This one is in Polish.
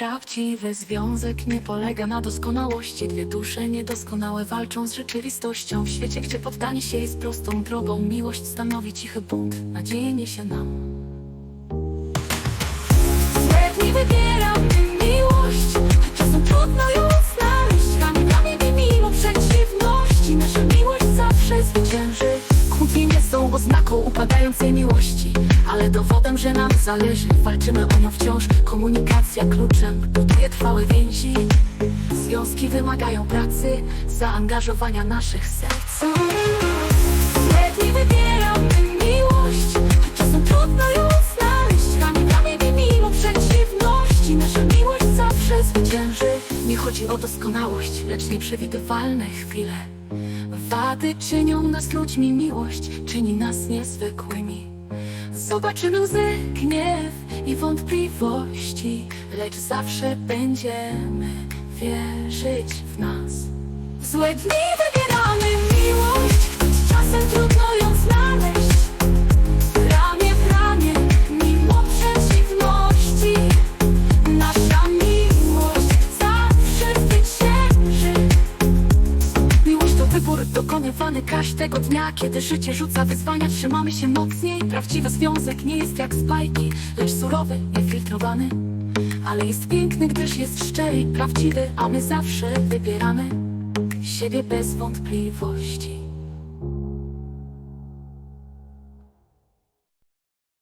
Prawdziwy związek nie polega na doskonałości. Dwie dusze niedoskonałe walczą z rzeczywistością W świecie, gdzie poddanie się jest prostą drogą. Miłość stanowi cichy bunt, nadzieję niesie nam oznaką upadającej miłości Ale dowodem, że nam zależy. Walczymy o nią wciąż. Komunikacja kluczem. Buduje trwałe więzi. Związki wymagają pracy Zaangażowania naszych serc. Sredni wybieramy miłość. Czasem trudno ją znaleźć. Ramienami mimo przeciwności. Nasza miłość zawsze zwycięży. Nie chodzi o doskonałość, lecz nieprzewidywalne chwile. Wady czynią nas ludźmi, miłość czyni nas Zobaczymy łzy, gniew i wątpliwości Lecz zawsze będziemy wierzyć w nas. W złe dni wybieramy miłość, Wybór dokonywany każdego dnia Kiedy życie rzuca wyzwania, trzymamy się mocniej. Prawdziwy związek nie jest jak z bajki Lecz surowy, niefiltrowany. Ale jest piękny, gdyż jest szczery i prawdziwy A my zawsze wybieramy siebie bez wątpliwości